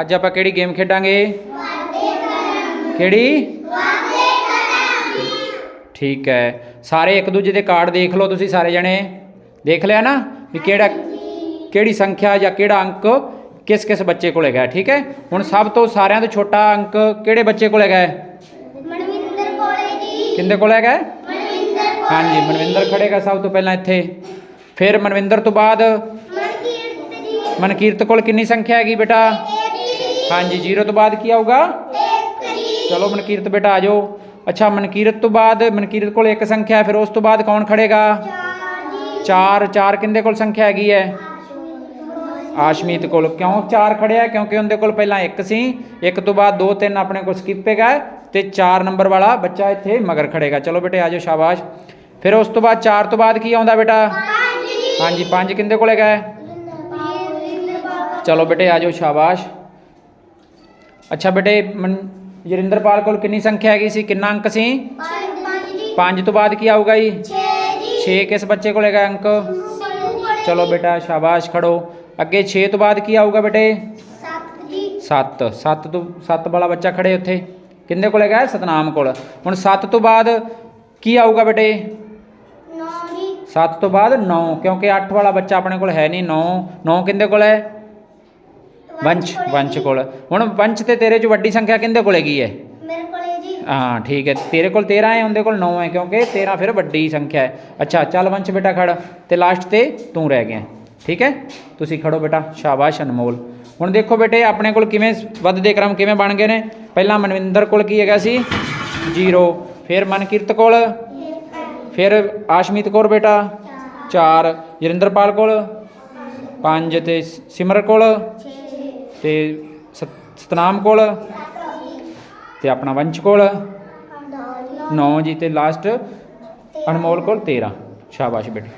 ਅੱਜ ਆਪਾਂ ਕਿਹੜੀ ਗੇਮ ਖੇਡਾਂਗੇ? ਕਿਹੜੀ? ਠੀਕ ਹੈ। ਸਾਰੇ ਇੱਕ ਦੂਜੇ ਦੇ ਕਾਰਡ ਦੇਖ ਲਓ ਤੁਸੀਂ ਸਾਰੇ ਜਣੇ। ਦੇਖ ਲਿਆ ਨਾ ਵੀ ਕਿਹੜਾ ਕਿਹੜੀ ਸੰਖਿਆ ਜਾਂ ਕਿਹੜਾ ਅੰਕ ਕਿਸ ਕਿਸ ਬੱਚੇ ਕੋਲ ਹੈਗਾ ਠੀਕ ਹੈ? ਹੁਣ ਸਭ ਤੋਂ ਸਾਰਿਆਂ ਤੋਂ ਛੋਟਾ ਅੰਕ ਕਿਹੜੇ ਬੱਚੇ ਕੋਲ ਹੈਗਾ? ਮਨਵਿੰਦਰ ਕੋਲੇ ਜੀ। ਕਿੰਦੇ ਕੋਲ ਹੈਗਾ? ਮਨਵਿੰਦਰ ਹਾਂਜੀ ਮਨਵਿੰਦਰ ਖੜੇਗਾ ਸਭ ਤੋਂ ਪਹਿਲਾਂ ਇੱਥੇ। ਫਿਰ ਮਨਵਿੰਦਰ ਤੋਂ ਬਾਅਦ ਮਨਕੀਰਤ ਜੀ। ਮਨਕੀਰਤ ਕੋਲ ਕਿੰਨੀ ਸੰਖਿਆ ਹੈਗੀ ਬੇਟਾ? ਹਾਂਜੀ ਜ਼ੀਰੋ ਤੋਂ ਬਾਅਦ ਕੀ ਆਊਗਾ? ਚਲੋ ਮਨਕੀਰਤ ਬੇਟਾ ਆ ਜਾਓ। ਅੱਛਾ ਮਨਕੀਰਤ ਤੋਂ ਬਾਅਦ ਮਨਕੀਰਤ ਕੋਲ ਇੱਕ ਸੰਖਿਆ ਹੈ ਫਿਰ ਉਸ ਤੋਂ ਬਾਅਦ ਕੌਣ ਖੜੇਗਾ? ਚਾਰ ਜੀ ਚਾਰ ਚਾਰ ਕਿੰਦੇ ਕੋਲ ਸੰਖਿਆ ਹੈਗੀ ਹੈ? ਆਸ਼ਮੀਤ ਕੋਲ। ਕਿਉਂ ਚਾਰ ਖੜਿਆ? ਕਿਉਂਕਿ ਉਹਦੇ ਕੋਲ ਪਹਿਲਾਂ ਇੱਕ ਸੀ। ਇੱਕ ਤੋਂ ਬਾਅਦ ਦੋ ਤਿੰਨ ਆਪਣੇ ਕੋਲ ਸਕਿਪ ਹੈਗਾ ਤੇ ਚਾਰ ਨੰਬਰ ਵਾਲਾ ਬੱਚਾ ਇੱਥੇ ਮਗਰ ਖੜੇਗਾ। ਚਲੋ ਬੇਟੇ ਆ ਜਾਓ ਸ਼ਾਬਾਸ਼। ਫਿਰ ਉਸ ਤੋਂ ਬਾਅਦ ਚਾਰ ਤੋਂ ਬਾਅਦ ਕੀ ਆਉਂਦਾ ਬੇਟਾ? ਹਾਂਜੀ ਪੰਜ ਕਿੰਦੇ ਕੋਲ ਹੈਗਾ? ਚਲੋ ਬੇਟੇ ਆ ਜਾਓ ਸ਼ਾਬਾਸ਼। ਅੱਛਾ ਬੇਟੇ ਮਨ- ਜਰਿੰਦਰਪਾਲ ਕੋਲ ਕਿੰਨੀ ਸੰਖਿਆ ਹੈਗੀ ਸੀ ਕਿੰਨਾ ਅੰਕ ਸੀ ਪੰਜ ਪੰਜ ਜੀ ਪੰਜ ਤੋਂ ਬਾਅਦ ਕੀ ਆਊਗਾ ਜੀ 6 ਜੀ 6 ਕਿਸ ਬੱਚੇ ਕੋਲ ਹੈਗਾ ਅੰਕ ਸਿੰਮੂ ਕੋਲੇ ਚਲੋ ਬੇਟਾ ਸ਼ਾਬਾਸ਼ ਖੜੋ ਅੱਗੇ 6 ਤੋਂ ਬਾਅਦ ਕੀ ਆਊਗਾ ਬੇਟੇ 7 ਜੀ 7 7 ਤੋਂ 7 ਵਾਲਾ ਬੱਚਾ ਖੜੇ ਉੱਥੇ ਕਿੰਦੇ ਕੋਲ ਹੈਗਾ ਸਤਨਾਮ ਕੋਲ ਹੁਣ 7 ਤੋਂ ਬਾਅਦ ਕੀ ਆਊਗਾ ਬੇਟੇ 9 ਜੀ 7 ਤੋਂ ਬਾਅਦ 9 ਕਿਉਂਕਿ 8 ਵਾਲਾ ਬੱਚਾ ਆਪਣੇ ਕੋਲ ਹੈ ਨਹੀਂ 9 9 ਕਿੰਦੇ ਕੋਲ ਹੈ ਵੰਸ਼ ਵੰਸ਼। ਕੋਲ। ਹੁਣ ਵੰਸ਼ ਤੇ ਤੇਰੇ ਚ ਵੱਡੀ ਸੰਖਿਆ ਕਿੰਦੇ ਕੋਲ ਹੈਗੀ ਹੈ? ਮੇਰੇ ਕੋਲੇ ਜੀ। ਹਾਂ ਠੀਕ ਹੈ। ਤੇਰੇ ਕੋਲ 13 ਹੈ ਉਹਦੇ ਕੋਲ 9 ਹੈ ਕਿਉਂਕਿ 13 ਫਿਰ ਵੱਡੀ ਸੰਖਿਆ ਹੈ। ਅੱਛਾ ਚੱਲ ਵੰਸ਼ ਬੇਟਾ ਖੜ। ਤੇ ਲਾਸਟ ਤੇ ਤੂੰ ਰਹਿ ਗਿਆ। ਠੀਕ ਹੈ? ਤੁਸੀਂ ਖੜੋ ਬੇਟਾ। ਸ਼ਾਬਾਸ਼ ਅਨਮੋਲ। ਹੁਣ ਦੇਖੋ ਬੇਟੇ ਆਪਣੇ ਕੋਲ ਕਿਵੇਂ ਵੱਧਦੇ ਕ੍ਰਮ ਕਿਵੇਂ ਬਣ ਗਏ ਨੇ? ਪਹਿਲਾਂ ਮਨਵਿੰਦਰ ਕੋਲ ਕੀ ਹੈਗਾ ਸੀ? 0 ਫਿਰ ਮਨਕੀਰਤ ਕੋਲ? ਫਿਰ ਆਸ਼ਮੀਤ ਕੌਰ ਬੇਟਾ? 4 ਜਰਿੰਦਰਪਾਲ ਕੋਲ? 5 ਤੇ ਸਿਮਰ ਕੋਲ? 6 ਤੇ ਸਤ- ਸਤਨਾਮ ਕੋਲ ਤੇ ਆਪਣਾ ਵੰਸ਼ ਕੋਲ। 9 ਜੀ। ਤੇ ਲਾਸਟ ਅਨਮੋਲ ਕੋਲ 13 ਸ਼ਾਬਾਸ਼ ਬੇਟੇ।